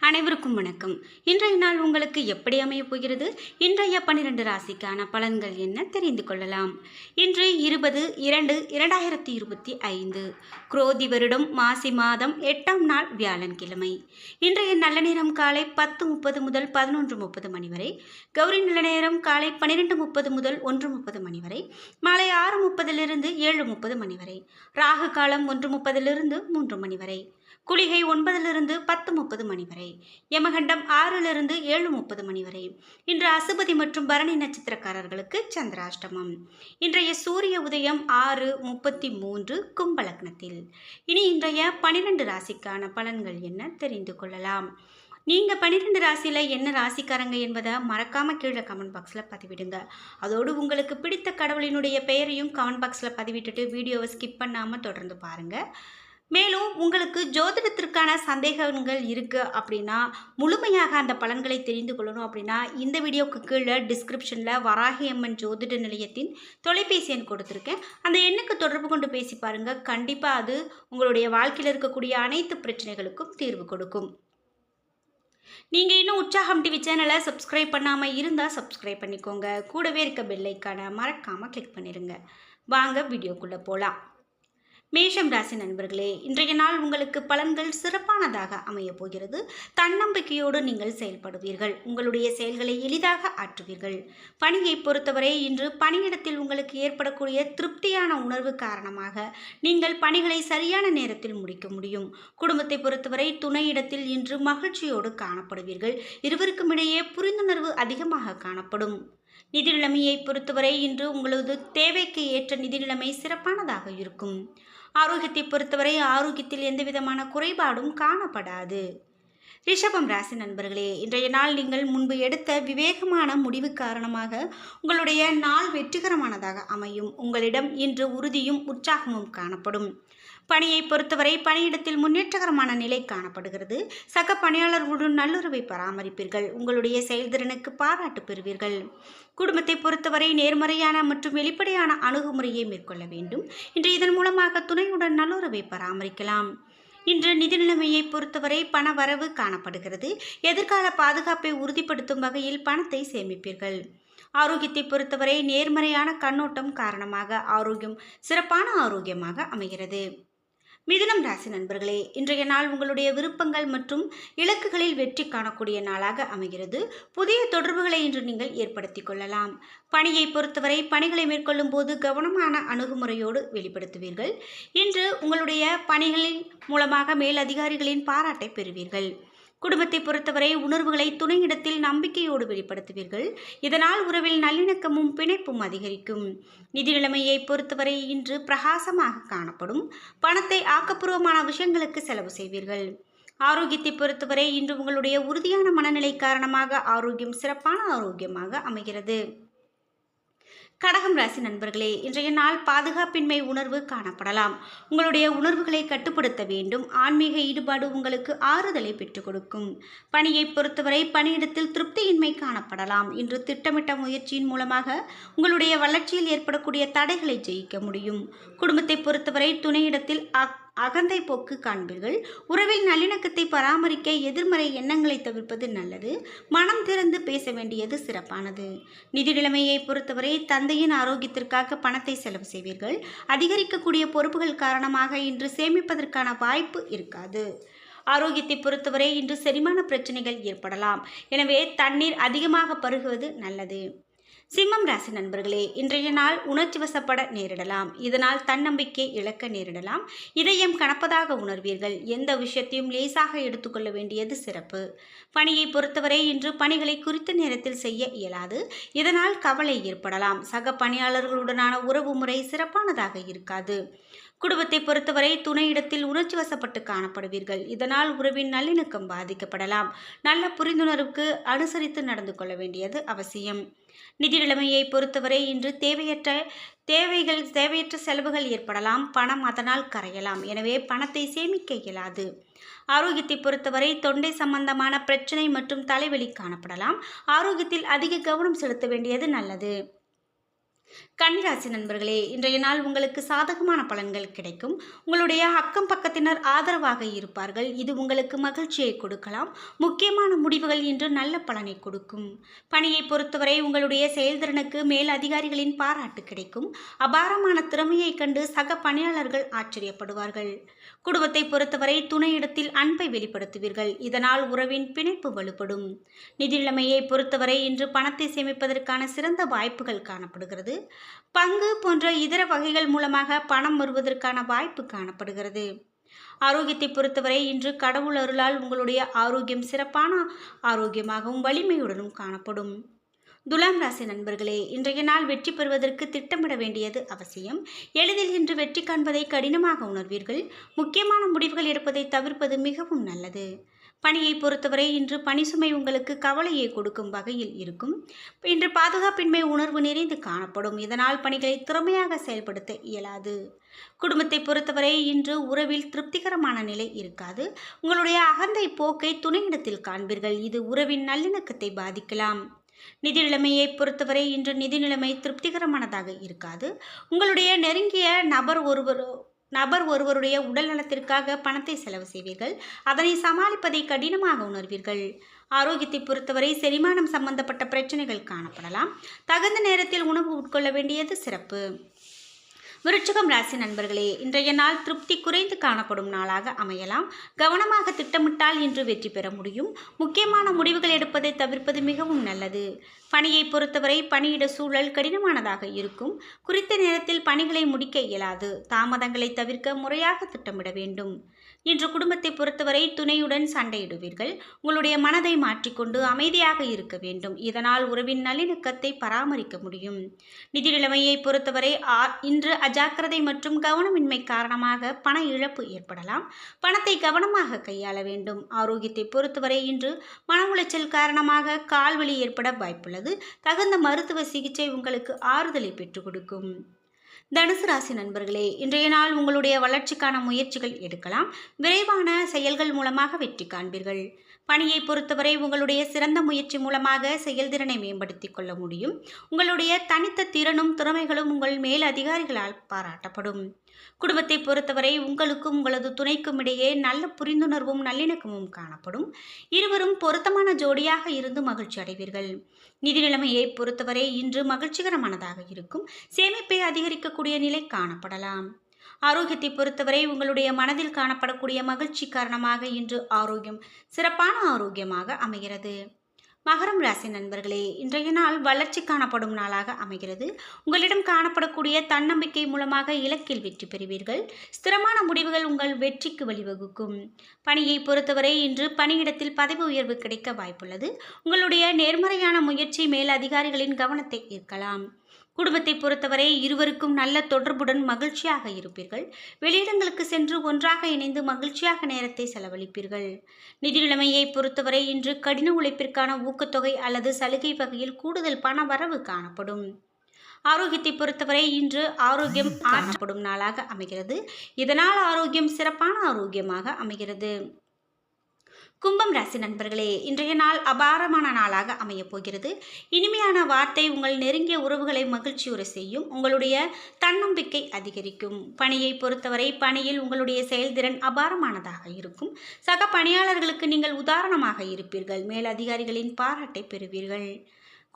அனைவருக்கும் வணக்கம். இன்றைய நாள் உங்களுக்கு எப்படி அமையப் போகிறது? இன்றைய பன்னிரண்டு ராசிக்கான பலன்கள் என்ன தெரிந்து கொள்ளலாம்? இன்று இருபது இரண்டு இரண்டாயிரத்தி இருபத்தி ஐந்து. குரோதி வருடம் மாசி மாதம் எட்டாம் நாள் வியாழன்கிழமை. இன்றைய நல்ல நேரம் காலை பத்து முப்பது முதல் பதினொன்று முப்பது மணி வரை. கௌரி நல்ல நேரம் காலை பன்னிரெண்டு முப்பது முதல் ஒன்று முப்பது மணி வரை. மாலை ஆறு முப்பதிலிருந்து ஏழு முப்பது மணி வரை. ராகு காலம் ஒன்று முப்பதிலிருந்து மூன்று மணி வரை. குளிகை ஒன்பதிலிருந்து பத்து முப்பது மணி வரை யமகண்டம் ஆறிலிருந்து ஏழு முப்பது மணி வரை. இன்று அசுபதி மற்றும் பரணி நட்சத்திரக்காரர்களுக்கு சந்திராஷ்டமம். இன்றைய சூரிய உதயம் ஆறு முப்பத்தி மூன்று கும்பலக்னத்தில் இனி இன்றைய பனிரெண்டு ராசிக்கான பலன்கள் என்ன தெரிந்து கொள்ளலாம். நீங்கள் பன்னிரெண்டு ராசியில் என்ன ராசிக்காரங்க என்பதை மறக்காமல் கீழே கமெண்ட் பாக்ஸில் பதிவிடுங்க. அதோடு உங்களுக்கு பிடித்த கடவுளினுடைய பெயரையும் கமெண்ட் பாக்ஸில் பதிவிட்டுட்டு வீடியோவை ஸ்கிப் பண்ணாமல் தொடர்ந்து பாருங்கள் மேலும் உங்களுக்கு ஜோதிடத்திற்கான சந்தேகங்கள் இருக்குது அப்படின்னா முழுமையாக அந்த பலன்களை தெரிந்து கொள்ளணும் அப்படின்னா இந்த வீடியோவுக்கு கீழே டிஸ்கிரிப்ஷனில் வராகி அம்மன் ஜோதிட நிலையத்தின் தொலைபேசி எண் கொடுத்துருக்கேன். அந்த எண்ணுக்கு தொடர்பு கொண்டு பேசி பாருங்கள் கண்டிப்பாக அது உங்களுடைய வாழ்க்கையில் இருக்கக்கூடிய அனைத்து பிரச்சனைகளுக்கும் தீர்வு கொடுக்கும். நீங்கள் இன்னும் உற்சாகம் டிவி சேனலை சப்ஸ்கிரைப் பண்ணாமல் இருந்தால் சப்ஸ்கிரைப் பண்ணிக்கோங்க. கூடவே இருக்க பெல்லைக்கான மறக்காமல் கிளிக் பண்ணிடுங்க வாங்க வீடியோக்குள்ளே போகலாம் மேஷம் ராசி நண்பர்களே இன்றைய நாள் உங்களுக்கு பலன்கள் சிறப்பானதாக அமையப் போகிறது. தன்னம்பிக்கையோடு நீங்கள் செயல்படுவீர்கள். உங்களுடைய செயல்களை எளிதாக ஆற்றுவீர்கள். பணியை பொறுத்தவரை இன்று பணியிடத்தில் உங்களுக்கு ஏற்படக்கூடிய திருப்தியான உணர்வு காரணமாக நீங்கள் பணிகளை சரியான நேரத்தில் முடிக்க முடியும். குடும்பத்தை பொறுத்தவரை துணையிடத்தில் இன்று மகிழ்ச்சியோடு காணப்படுவீர்கள். இருவருக்கும் இடையே புரிந்துணர்வு அதிகமாக காணப்படும். நிதி நிலைமையை பொறுத்தவரை இன்று உங்களது தேவைக்கு ஏற்ற நிதி நிலைமை சிறப்பானதாக இருக்கும். ஆரோக்கியத்தை பொறுத்தவரை ஆரோக்கியத்தில் எந்தவிதமான குறைபாடும் காணப்படாது. ரிஷபம் ராசி நண்பர்களே இன்றைய நாள் நீங்கள் முன்பு எடுத்த விவேகமான முடிவு காரணமாக உங்களுடைய நாள் வெற்றிகரமானதாக அமையும். உங்களிடம் இன்று உறுதியும் உற்சாகமும் காணப்படும். பணியை பொறுத்தவரை பணியிடத்தில் முன்னேற்றகரமான நிலை காணப்படுகிறது. சக பணியாளர்களுடன் நல்லுறவை பராமரிப்பீர்கள். உங்களுடைய செயல்திறனுக்கு பாராட்டு பெறுவீர்கள். குடும்பத்தை பொறுத்தவரை நேர்மறையான மற்றும் வெளிப்படையான அணுகுமுறையை மேற்கொள்ள வேண்டும். இன்று இதன் மூலமாக துணையுடன் நல்லுறவை பராமரிக்கலாம். இன்று நிதி நிலைமையை பொறுத்தவரை பண வரவு காணப்படுகிறது. எதிர்கால பாதுகாப்பை உறுதிப்படுத்தும் வகையில் பணத்தை சேமிப்பீர்கள். ஆரோக்கியத்தை பொறுத்தவரை நேர்மறையான கண்ணோட்டம் காரணமாக ஆரோக்கியம் சிறப்பான ஆரோக்கியமாக அமைகிறது. மிதுனம் ராசி நண்பர்களே இன்றைய நாள் உங்களுடைய விருப்பங்கள் மற்றும் இலக்குகளில் வெற்றி காணக்கூடிய நாளாக அமைகிறது. புதிய தொடர்புகளை இன்று நீங்கள் ஏற்படுத்தி கொள்ளலாம். பணியை பொறுத்தவரை பணிகளை மேற்கொள்ளும் போது கவனமான அணுகுமுறையோடு வெளிப்படுத்துவீர்கள். இன்று உங்களுடைய பணிகளின் மூலமாக மேலதிகாரிகளின் பாராட்டை பெறுவீர்கள். குடும்பத்தை பொறுத்தவரை உணர்வுகளை துணையிடத்தில் நம்பிக்கையோடு வெளிப்படுத்துவீர்கள். இதனால் உறவில் நல்லிணக்கமும் பிணைப்பும் அதிகரிக்கும். நிதி நிலைமையை பொறுத்தவரை இன்று பிரகாசமாக காணப்படும். பணத்தை ஆக்கப்பூர்வமான விஷயங்களுக்கு செலவு செய்வீர்கள். ஆரோக்கியத்தை பொறுத்தவரை இன்று உங்களுடைய உறுதியான மனநிலை காரணமாக ஆரோக்கியம் சிறப்பான ஆரோக்கியமாக அமைகிறது. கடகம் ராசி நண்பர்களே இன்றைய நாள் பாதுகாப்பின்மை உணர்வு காணப்படலாம். உங்களுடைய உணர்வுகளை கட்டுப்படுத்த வேண்டும். ஆன்மீக ஈடுபாடு உங்களுக்கு ஆறுதலை பெற்றுக் கொடுக்கும். பணியை பொறுத்தவரை பணியிடத்தில் திருப்தியின்மை காணப்படலாம். இன்று திட்டமிட்ட முயற்சியின் மூலமாக உங்களுடைய வளர்ச்சியில் ஏற்படக்கூடிய தடைகளை ஜெயிக்க முடியும். குடும்பத்தை பொறுத்தவரை துணையிடத்தில் அக் அகந்தை போக்கு காண்பீர்கள். உறவில் நல்லிணக்கத்தை பராமரிக்க எதிர்மறை எண்ணங்களை தவிர்ப்பது நல்லது. மனம் திறந்து பேச வேண்டியது சிறப்பானது. நிதி நிலைமையை பொறுத்தவரை தந்தையின் ஆரோக்கியத்திற்காக பணத்தை செலவு செய்வீர்கள். அதிகரிக்கக்கூடிய பொறுப்புகள் காரணமாக இன்று சேமிப்பதற்கான வாய்ப்பு இருக்காது. ஆரோக்கியத்தை பொறுத்தவரை இன்று செரிமான பிரச்சனைகள் ஏற்படலாம். எனவே தண்ணீர் அதிகமாக பருகுவது நல்லது. சிம்மம் ராசி நண்பர்களே இன்றைய நாள் உணர்ச்சி வசப்பட நேரிடலாம். இதனால் தன்னம்பிக்கை இழக்க நேரிடலாம். இதயம் கணப்பதாக உணர்வீர்கள். எந்த விஷயத்தையும் லேசாக எடுத்துக்கொள்ள வேண்டியது சிறப்பு. பணியை பொறுத்தவரை இன்று பணிகளை குறித்த நேரத்தில் செய்ய இயலாது. இதனால் கவலை ஏற்படலாம். சக பணியாளர்களுடனான உறவு முறை சிறப்பானதாக இருக்காது. குடும்பத்தை பொறுத்தவரை துணையிடத்தில் உணர்ச்சி வசப்பட்டு காணப்படுவீர்கள். இதனால் உறவின் நல்லிணக்கம் பாதிக்கப்படலாம். நல்ல புரிந்துணர்வுக்கு அனுசரித்து நடந்து கொள்ள வேண்டியது அவசியம். நிதி நிலைமையை பொறுத்தவரை இன்று தேவையற்ற தேவைகள் தேவையற்ற செலவுகள் ஏற்படலாம். பணம் அதனால் கரையலாம். எனவே பணத்தை சேமிக்க இயலாது. ஆரோக்கியத்தை பொறுத்தவரை தொண்டை சம்பந்தமான பிரச்சனை மற்றும் தலைவலி காணப்படலாம். ஆரோக்கியத்தில் அதிக கவனம் செலுத்த வேண்டியது நல்லது. கன்னிராசி நண்பர்களே இன்றைய நாள் உங்களுக்கு சாதகமான பலன்கள் கிடைக்கும். உங்களுடைய அக்கம் பக்கத்தினர் ஆதரவாக இருப்பார்கள். இது உங்களுக்கு மகிழ்ச்சியை கொடுக்கலாம். முக்கியமான முடிவுகள் இன்று நல்ல பலனை கொடுக்கும். பணியை பொறுத்தவரை உங்களுடைய செயல்திறனுக்கு மேல் அதிகாரிகளின் பாராட்டு கிடைக்கும். அபாரமான திறமையை கண்டு சக பணியாளர்கள் ஆச்சரியப்படுவார்கள். குடும்பத்தை பொறுத்தவரை துணையிடத்தில் அன்பை வெளிப்படுத்துவீர்கள். இதனால் உறவின் பிணைப்பு வலுப்படும். நிதி நிலைமையை பொறுத்தவரை இன்று பணத்தை சேமிப்பதற்கான சிறந்த வாய்ப்புகள் காணப்படுகிறது. பங்கு போன்ற இதர வகைகள் மூலமாக பணம் வருவதற்கான வாய்ப்பு காணப்படுகிறது. ஆரோக்கியத்தை பொறுத்தவரை இன்று கடவுள் அருளால் உங்களுடைய ஆரோக்கியம் சிறப்பான ஆரோக்கியமாகவும் வலிமையுடனும் காணப்படும். துலாம் ராசி நண்பர்களே இன்றைய நாள் வெற்றி பெறுவதற்கு திட்டமிட வேண்டியது அவசியம். எளிதில் இன்று வெற்றி காண்பதை கடினமாக உணர்வீர்கள். முக்கியமான முடிவுகள் எடுப்பதை தவிர்ப்பது மிகவும் நல்லது. பணியை பொறுத்தவரை இன்று பணி சுமை உங்களுக்கு கவலையை கொடுக்கும் வகையில் இருக்கும். இன்று பாதுகாப்பின்மை உணர்வு நிறைந்து காணப்படும். இதனால் பணிகளை திறமையாக செயல்படுத்த இயலாது. குடும்பத்தை பொறுத்தவரை இன்று உறவில் திருப்திகரமான நிலை இருக்காது. உங்களுடைய அகந்தை போக்கை துணையிடத்தில் காண்பீர்கள். இது உறவின் நல்லிணக்கத்தை பாதிக்கலாம். நிதி நிலைமையை பொறுத்தவரை இன்று நிதி நிலைமை திருப்திகரமானதாக இருக்காது. உங்களுடைய நெருங்கிய நபர் ஒருவர் நபர் ஒருவருடைய உடல் நலத்திற்காக பணத்தை செலவு செய்வீர்கள். அதனை சமாளிப்பதை கடினமாக உணர்வீர்கள். ஆரோக்கியத்தை பொறுத்தவரை செரிமானம் சம்பந்தப்பட்ட பிரச்சனைகள் காணப்படலாம். தகுந்த நேரத்தில் உணவு உட்கொள்ள வேண்டியது சிறப்பு. விருச்சிகம் ராசி நண்பர்களே இன்றைய நாள் திருப்தி குறைந்து காணப்படும் நாளாக அமையலாம். கவனமாக திட்டமிட்டால் இன்று வெற்றி பெற முடியும். முக்கியமான முடிவுகள் எடுப்பதை தவிர்ப்பது மிகவும் நல்லது. பணியை பொறுத்தவரை பணியிட சூழல் கடினமானதாக இருக்கும். குறித்த நேரத்தில் பணிகளை முடிக்க இயலாது. தாமதங்களை தவிர்க்க முறையாக திட்டமிட வேண்டும். இன்று குடும்பத்தை பொறுத்தவரை துணையுடன் சண்டையிடுவீர்கள். உங்களுடைய மனதை மாற்றிக்கொண்டு அமைதியாக இருக்க வேண்டும். இதனால் உறவின் நல்லிணக்கத்தை பராமரிக்க முடியும். நிதி நிலைமையை பொறுத்தவரை ஆ- இன்று அஜாக்கிரதை மற்றும் கவனமின்மை காரணமாக பண இழப்பு ஏற்படலாம். பணத்தை கவனமாக கையாள வேண்டும். ஆரோக்கியத்தை பொறுத்தவரை இன்று மன உளைச்சல் காரணமாக கால்வலி ஏற்பட வாய்ப்புள்ளது. தகுந்த மருத்துவ சிகிச்சை உங்களுக்கு ஆறுதலை பெற்றுக் கொடுக்கும். தனுசு ராசி நண்பர்களே இன்றைய நாள் உங்களுடைய வளர்ச்சிக்கான முயற்சிகள் எடுக்கலாம். விரைவான செயல்கள் மூலமாக வெற்றி காண்பீர்கள். பணியை பொறுத்தவரை உங்களுடைய சிறந்த முயற்சி மூலமாக செயல்திறனை மேம்படுத்திக் கொள்ள முடியும். உங்களுடைய தனித்த திறனும் திறமைகளும் உங்கள் மேல் அதிகாரிகளால் பாராட்டப்படும். குடும்பத்தை பொறுத்தவரை உங்களுக்கும் உங்களது துணைக்கும் இடையே நல்ல புரிந்துணர்வும் நல்லிணக்கமும் காணப்படும். இருவரும் பொருத்தமான ஜோடியாக இருந்து மகிழ்ச்சி அடைவீர்கள். நிதி நிலைமையை பொறுத்தவரை இன்று மகிழ்ச்சிகரமானதாக இருக்கும். சேமிப்பை அதிகரிக்கக்கூடிய நிலை காணப்படலாம். ஆரோக்கியத்தை பொறுத்தவரை உங்களுடைய மனதில் காணப்படக்கூடிய மகிழ்ச்சி காரணமாக இன்று ஆரோக்கியம் சிறப்பான ஆரோக்கியமாக அமைகிறது. மகரம் ராசி நண்பர்களே இன்றைய நாள் வளர்ச்சி காணப்படும் நாளாக அமைகிறது. உங்களிடம் காணப்படக்கூடிய தன்னம்பிக்கை மூலமாக இலக்கில் வெற்றி பெறுவீர்கள். ஸ்திரமான முடிவுகள் உங்கள் வெற்றிக்கு வழிவகுக்கும். பணியை பொறுத்தவரை இன்று பணியிடத்தில் பதவி உயர்வு கிடைக்க வாய்ப்புள்ளது. உங்களுடைய நேர்மறையான முயற்சி மேல் அதிகாரிகளின் கவனத்தை ஈர்க்கலாம். குடும்பத்தை பொறுத்தவரை இருவருக்கும் நல்ல தொடர்புடன் மகிழ்ச்சியாக இருப்பீர்கள். வெளியிடங்களுக்கு சென்று ஒன்றாக இணைந்து மகிழ்ச்சியாக நேரத்தை செலவழிப்பீர்கள். நிதி நிலைமையை பொறுத்தவரை இன்று கடின உழைப்பிற்கான ஊக்கத்தொகை அல்லது சலுகை வகையில் கூடுதல் பண வரவு காணப்படும். ஆரோக்கியத்தை பொறுத்தவரை இன்று ஆரோக்கியம் ஆற்றப்படும் நாளாக அமைகிறது. இதனால் ஆரோக்கியம் சிறப்பான ஆரோக்கியமாக அமைகிறது. கும்பம் ராசி நண்பர்களே இன்றைய நாள் அபாரமான நாளாக அமையப் போகிறது. இனிமையான வார்த்தை உங்கள் நெருங்கிய உறவுகளை மகிழ்ச்சியுற செய்யும். உங்களுடைய தன்னம்பிக்கை அதிகரிக்கும். பணியை பொறுத்தவரை பணியில் உங்களுடைய செயல்திறன் அபாரமானதாக இருக்கும். சக பணியாளர்களுக்கு நீங்கள் உதாரணமாக இருப்பீர்கள். மேலதிகாரிகளின் பாராட்டை பெறுவீர்கள்.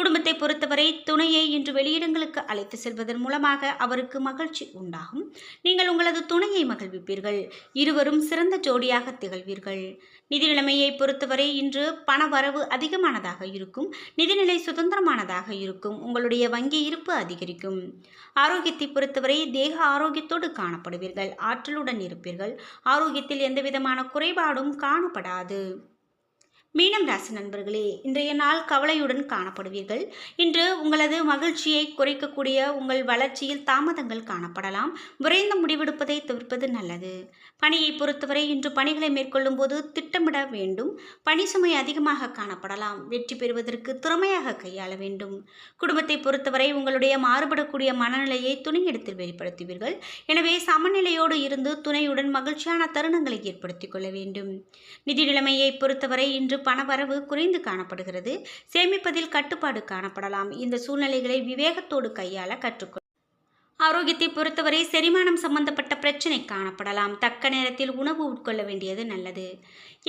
குடும்பத்தை பொறுத்தவரை துணையை இன்று வெளியிடங்களுக்கு அழைத்து செல்வதன் மூலமாக அவருக்கு மகிழ்ச்சி உண்டாகும். நீங்கள் உங்களது துணையை மகிழ்விப்பீர்கள். இருவரும் சிறந்த ஜோடியாக திகழ்வீர்கள். நிதி நிலைமையை பொறுத்தவரை இன்று பண வரவு அதிகமானதாக இருக்கும். நிதிநிலை சுதந்திரமானதாக இருக்கும். உங்களுடைய வங்கி இருப்பு அதிகரிக்கும். ஆரோக்கியத்தை பொறுத்தவரை தேக ஆரோக்கியத்தோடு காணப்படுவீர்கள். ஆற்றலுடன் இருப்பீர்கள். ஆரோக்கியத்தில் எந்தவிதமான குறைபாடும் காணப்படாது. மீனம் ராசி நண்பர்களே இன்றைய நாள் கவலையுடன் காணப்படுவீர்கள். இன்று உங்களது மகிழ்ச்சியை குறைக்கக்கூடிய உங்கள் வளர்ச்சியில் தாமதங்கள் காணப்படலாம். விரைந்த முடிவெடுப்பதை தவிர்ப்பது நல்லது. பணியை பொறுத்தவரை இன்று பணிகளை மேற்கொள்ளும் போது திட்டமிட வேண்டும். பணி சுமை அதிகமாக காணப்படலாம். வெற்றி பெறுவதற்கு திறமையாக கையாள வேண்டும். குடும்பத்தை பொறுத்தவரை உங்களுடைய மாறுபடக்கூடிய மனநிலையை துணையிடத்தில் வெளிப்படுத்துவீர்கள். எனவே சமநிலையோடு இருந்து துணையுடன் மகிழ்ச்சியான தருணங்களை ஏற்படுத்திக் கொள்ள வேண்டும். நிதி நிலைமையை பொறுத்தவரை இன்று பணவரவு குறைந்து காணப்படுகிறது. சேமிப்பதில் கட்டுப்பாடு காணப்படலாம். இந்த சூழ்நிலைகளை விவேகத்தோடு கையாள கற்றுக்கொள் ஆரோக்கியத்தை பொறுத்தவரை செரிமானம் சம்பந்தப்பட்ட பிரச்சனை காணப்படலாம். தக்க நேரத்தில் உணவு உட்கொள்ள வேண்டியது நல்லது.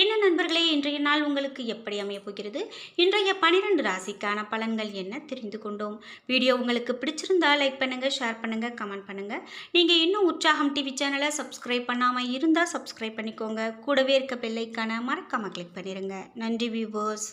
என்ன நண்பர்களே இன்றைய நாள் உங்களுக்கு எப்படி அமையப்போகிறது இன்றைய பனிரெண்டு ராசிக்கான பலன்கள் என்ன தெரிந்து கொண்டோம். வீடியோ உங்களுக்கு பிடிச்சிருந்தா லைக் பண்ணுங்கள் ஷேர் பண்ணுங்கள் கமெண்ட் பண்ணுங்கள் நீங்கள் இன்னும் உற்சாகம் டிவி சேனலை சப்ஸ்கிரைப் பண்ணாமல் இருந்தால் சப்ஸ்கிரைப் பண்ணிக்கோங்க. கூடவே இருக்க பெல்லைக்கான மறக்காமல் கிளிக் பண்ணிடுங்க நன்றி வியூவர்ஸ்